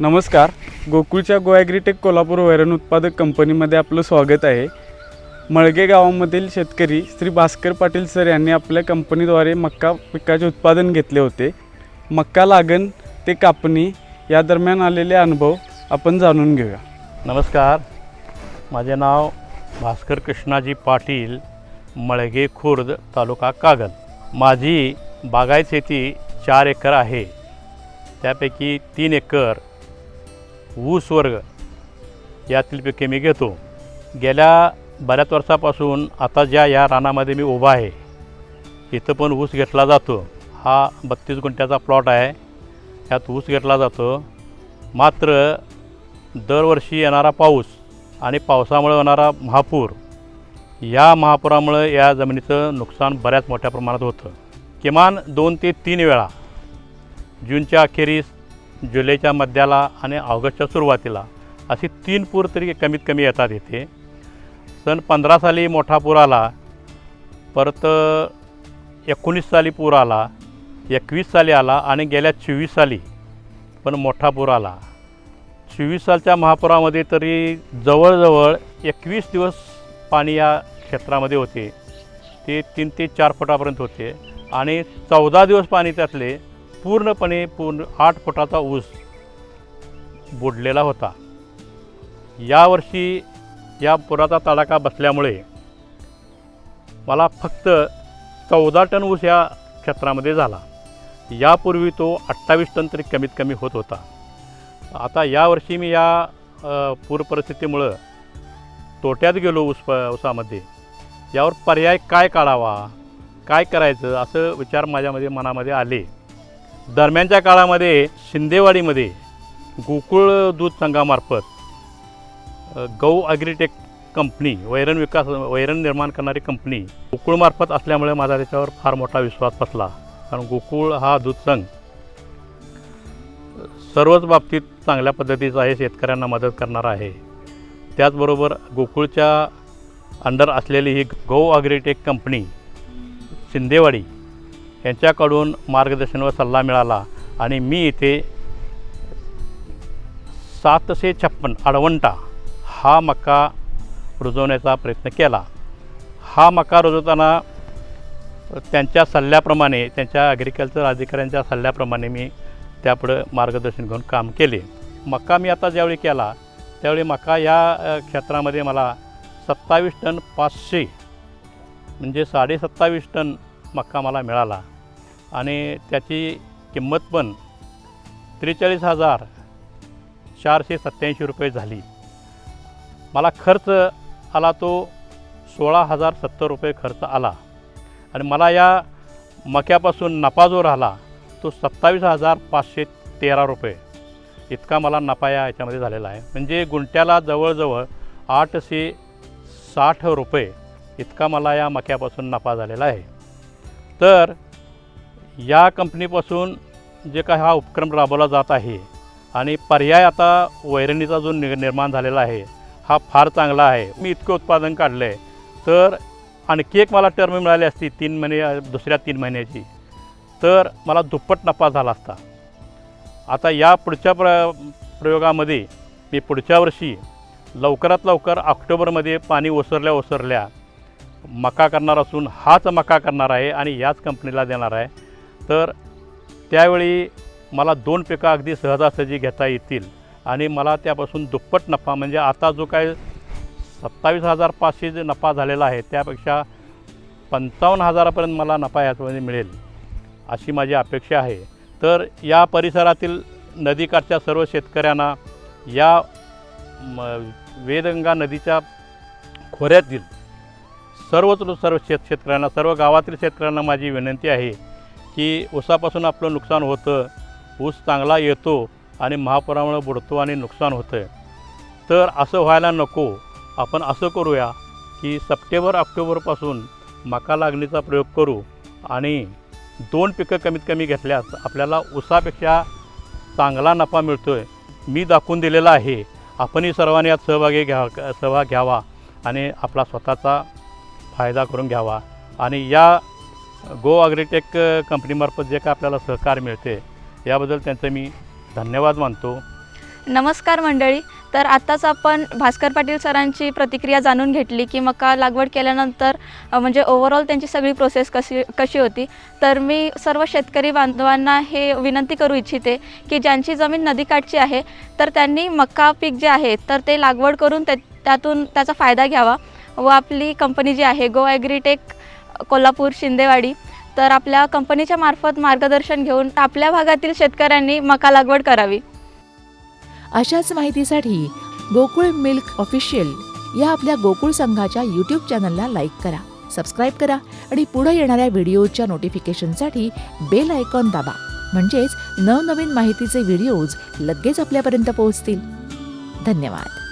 नमस्कार. गोकुळच्या गोॲग्रीटेक कोल्हापूर वैरण उत्पादक कंपनीमध्ये आपलं स्वागत आहे. मळगे गावामधील शेतकरी श्री भास्कर पाटील सर यांनी आपल्या कंपनीद्वारे मक्का पिकाचे उत्पादन घेतले होते. मक्का लागण ते कापणी या दरम्यान आलेले अनुभव आपण जाणून घेऊया. नमस्कार. माझे नाव भास्कर कृष्णाजी पाटील मळगे खुर्द तालुका कागल. माझी बागायत शेती चार एकर आहे. त्यापैकी तीन एकर ऊस वर्ग यातील पिके मी घेतो. गेल्या बऱ्याच वर्षापासून आता ज्या या रानामध्ये मी उभा आहे इथं पण ऊस घेतला जातो. हा बत्तीस गुंठ्याचा प्लॉट आहे. यात ऊस घेतला जातो. मात्र दरवर्षी येणारा पाऊस आणि पावसामुळे होणारा महापूर या महापुरामुळे या जमिनीचं नुकसान बऱ्याच मोठ्या प्रमाणात होतं. किमान दोन ते तीन वेळा. जूनच्या अखेरीस जुलैच्या मध्याला आणि ऑगस्टच्या सुरुवातीला अशी तीन पूर तरी कमीत कमी येतात इथे. सन पंधरा साली मोठा पूर आला परत एकोणीस साली पूर आला एकवीस साली आला आणि गेल्या चोवीस साली पण मोठा पूर आला. चोवीस सालच्या महापुरामध्ये तरी जवळजवळ एकवीस दिवस पाणी या क्षेत्रामध्ये होते. ते तीन ते चार फुटापर्यंत होते आणि चौदा दिवस पाणी त्यातले पूर्णपणे पूर्ण आठ फुटाचा ऊस बुडलेला होता. यावर्षी या पुराचा तडाखा बसल्यामुळे मला फक्त चौदा टन ऊस या क्षेत्रामध्ये झाला. यापूर्वी तो अठ्ठावीस टन तरी कमीत कमी होत होता. आता यावर्षी मी या पूर परिस्थितीमुळं तोट्यात गेलो ऊस प ऊसामध्ये. यावर पर्याय काय काढावा काय करायचं असं विचार माझ्यामध्ये मनामध्ये आले. दरम्यानच्या काळामध्ये शिंदेवाडीमध्ये गोकुळ दूध संघामार्फत गौ ॲग्रीटेक कंपनी वैरण विकास वैरण निर्माण करणारी कंपनी गोकुळमार्फत असल्यामुळे माझा त्याच्यावर फार मोठा विश्वास बसला. कारण गोकुळ हा दूध संघ सर्वच बाबतीत चांगल्या पद्धतीचा आहे शेतकऱ्यांना मदत करणार आहे. त्याचबरोबर गोकुळच्या अंडर असलेली ही गौ ॲग्रीटेक कंपनी शिंदेवाडी यांच्याकडून मार्गदर्शन व सल्ला मिळाला आणि मी इथे सातशे छप्पन अडवंटा हा मका रुजवण्याचा प्रयत्न केला. हा मका रुजवताना त्यांच्या सल्ल्याप्रमाणे त्यांच्या ॲग्रिकल्चर अधिकाऱ्यांच्या सल्ल्याप्रमाणे मी त्यापुढं मार्गदर्शन घेऊन काम केले. मका मी आता ज्यावेळी केला त्यावेळी मका या क्षेत्रामध्ये मला सत्तावीस टन पाचशे म्हणजे साडेसत्तावीस टन मक्का मला मिळाला. आणि त्याची किंमत पण त्रेचाळीस हजार चारशे सत्त्याऐंशी रुपये झाली. मला खर्च आला तो सोळा हजार सत्तर रुपये खर्च आला. आणि मला या मक्यापासून नफा जो राहिला तो सत्तावीस हजार पाचशे तेरा रुपये. इतका मला नफा या याच्यामध्ये झालेला आहे. म्हणजे गुंट्याला जवळजवळ आठशे साठ रुपये इतका मला या मक्यापासून नफा झालेला आहे. तर या कंपनीपासून जे काय हा उपक्रम राबवला जात आहे आणि पर्याय आता वैरणीचा जो नि निर्माण झालेला आहे हा फार चांगला आहे. मी इतकं उत्पादन काढलं आहे तर आणखी एक मला टर्म मिळाली असती तीन महिने दुसऱ्या तीन महिन्याची तर मला दुप्पट नफा झाला असता. आता या पुढच्या प्र प्रयोगामध्ये मी पुढच्या वर्षी लवकरात लवकर ऑक्टोबरमध्ये पाणी ओसरल्या ओसरल्या मका करणार असून हाच मका करणार आहे आणि याच कंपनीला देणार आहे. तर त्यावेळी मला दोन पिकं अगदी सहजासहजी घेता येतील. आणि मला त्यापासून दुप्पट नफा म्हणजे आता जो काय सत्तावीस हजार पाचशे जे नफा झालेला आहे त्यापेक्षा पंचावन्न हजारापर्यंत मला नफा याच्यामध्ये मिळेल अशी माझी अपेक्षा आहे. तर या परिसरातील नदीकाठच्या सर्व शेतकऱ्यांना या वेदगंगा नदीच्या खोऱ्यातील सर्वच सर्व शेत शेतकऱ्यांना सर्व गावातील शेतकऱ्यांना माझी विनंती आहे की ऊसापासून आपलं नुकसान होतं ऊस चांगला येतो आणि महापुरामुळे बुडतो आणि नुकसान होतं तर असं व्हायला नको. आपण असं करूया की सप्टेंबर ऑक्टोबरपासून मका लागणीचा प्रयोग करू आणि दोन पिकं कमीत कमी घेतल्यास आपल्याला ऊसापेक्षा चांगला नफा मिळतो आहे मी दाखवून दिलेला आहे. आपणही सर्वांनी यात सहभागी घ्या सहभाग घ्यावा आणि आपला स्वतःचा फायदा करून घ्यावा. आणि या गो ॲग्रिटेक कंपनीमार्फत जे काय आपल्याला सहकार मिळते याबद्दल त्यांचं मी धन्यवाद मानतो. नमस्कार मंडळी. तर आत्ताच आपण भास्कर पाटील सरांची प्रतिक्रिया जाणून घेतली की मका लागवड केल्यानंतर म्हणजे ओव्हरऑल त्यांची सगळी प्रोसेस कशी कशी होती. तर मी सर्व शेतकरी बांधवांना हे विनंती करू इच्छिते की ज्यांची जमीन नदीकाठची आहे तर त्यांनी मका पीक जे आहे तर ते लागवड करून त्या त्यातून त्याचा फायदा घ्यावा व आपली कंपनी जी आहे गो ॲग्रीटेक कोल्हापूर शिंदेवाडी तर आपल्या कंपनीच्या मार्फत मार्गदर्शन घेऊन आपल्या भागातील शेतकऱ्यांनी मका लागवड करावी. अशाच माहितीसाठी गोकुळ मिल्क ऑफिशियल या आपल्या गोकुळ संघाच्या यूट्यूब चॅनलला लाईक करा सबस्क्राईब करा आणि पुढे येणाऱ्या व्हिडिओच्या नोटिफिकेशनसाठी बेल आयकॉन दाबा. म्हणजेच नवनवीन माहितीचे व्हिडिओज लगेच आपल्यापर्यंत पोहोचतील. धन्यवाद.